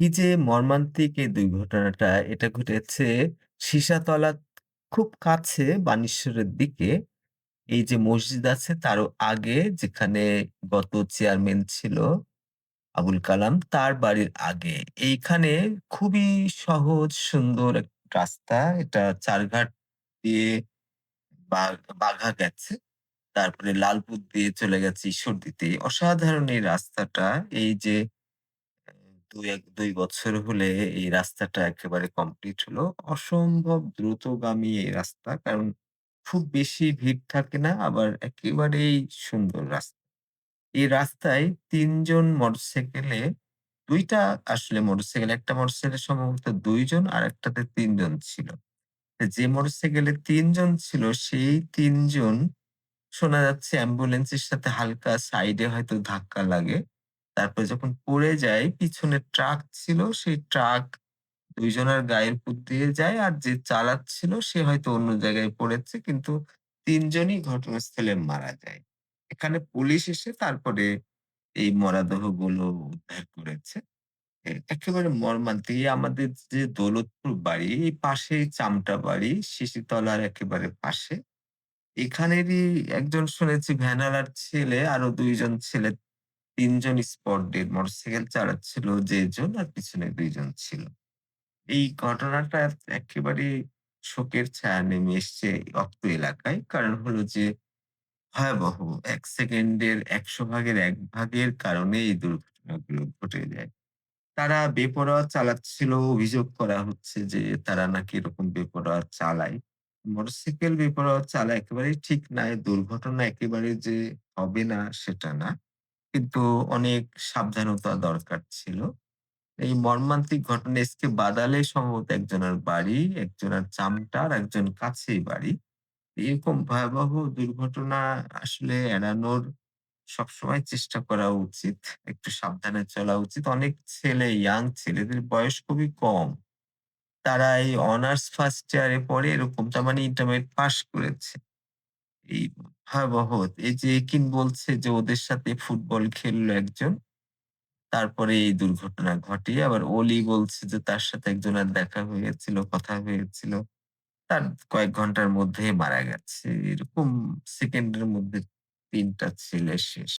কি যে মর্মান্তিক এই দুর্ঘটনাটা, এটা ঘটেছে সীসাতলার খুব কাছে বানেশ্বরের দিকে। এই যে মসজিদ আছে তারও আগে যেখানে গত চেয়ারম্যান ছিল আবুল কালাম তার বাড়ির আগে। এইখানে খুবই সহজ সুন্দর রাস্তা। এটা চারঘাট দিয়ে বাঘা গেছে। তারপরে লালপুর দিয়ে চলে গেছে ঈশ্বরদীতে। অসাধারণ এই রাস্তাটা এই যে ২ এক ২ বছর হলে এই রাস্তাটা একেবারে কমপ্লিট হলো। অসম্ভব দ্রুতগামী এই রাস্তা। কারণ খুব বেশি ভিড় থাকে না আবার একেবারেই সুন্দর রাস্তা। এই রাস্তায় ৩ জন মোটরসাইকেলে ২ টা আসলে মোটরসাইকেল, একটা মোটরসাইকেলে সম্ভবত ২ জন আরেকটাতে ৩ জন ছিল। যে মোটরসাইকেলে ৩ জন ছিল সেই ৩ জন শোনা যাচ্ছে অ্যাম্বুলেন্সের সাথে হালকা সাইডে হয়তো ধাক্কা লাগে। তারপরে যখন পড়ে যায় পিছনে ট্রাক ছিল, সেই ট্রাক ২ জনের গায়ের উপর দিয়ে যায় আর যে চালাচ্ছিল, সে হয়তো অন্য জায়গায় পড়েছে, কিন্তু তিনজনই ঘটনাস্থলে মারা যায়। এখানে পুলিশ এসে তারপরে এই মরাদেহগুলো উদ্ধার করেছে। একেবারে মর্মান্তিক। আমাদের যে দৌলতপুর বাড়ি, এই পাশেই চামটা বাড়ি, শিশিরতলার একেবারে পাশে। এখানেরই একজন শুনেছি ভ্যানওয়ালার ছেলে, আরও ২ জন ছেলে ৩ জন স্পট ডেড। মোটরসাইকেল চালাচ্ছিল যে জন আর পিছনে ২ জন ছিল। এই ঘটনাটা একেবারেই শোকের ছায়া নেমে এসছে অত্র এলাকায়। কারণ হলো যে, ভয়াবহ ১ সেকেন্ডের ১০০ ভাগের ১ ভাগের কারণে এই দুর্ঘটনাগুলো ঘটে যায়। তারা বেপরোয়া চালাচ্ছিল, অভিযোগ করা হচ্ছে যে তারা নাকি এরকম বেপরোয়া চালায়। মোটরসাইকেল বেপরোয়া চালায় একেবারেই ঠিক না। দুর্ঘটনা একেবারে যে হবে না সেটা না। কিন্তু অনেক সাবধানতা দরকার ছিল। এই মর্মান্তিক ঘটনা এসকে বাদালে সম্ভবত একজনের বাড়ি, একজনের চামটা আর একজন কাছেই বাড়ি। এরকম ভয়াবহ দুর্ঘটনা আসলে এড়ানোর সবসময় চেষ্টা করা উচিত। একটু সাবধানে চলা উচিত। অনেক ছেলে ইয়াং ছেলেদের বয়স খুবই কম। তারা এই অনার্স ফার্স্ট ইয়ারে পড়ে এরকম তার মানে ইন্টারমিডিয়েট পাস করেছে। এই ভয়াবহ এই যে একিন বলছে যে ওদের সাথে ফুটবল খেললো একজন। তারপরে এই দুর্ঘটনা ঘটে। আবার ওলি বলছে যে তার সাথে একজনের দেখা হয়েছিল, কথা হয়েছিল। তার কয়েক ঘণ্টার মধ্যে মারা গেছে। এরকম সেকেন্ডের মধ্যে ৩ টা ছেলে শেষ।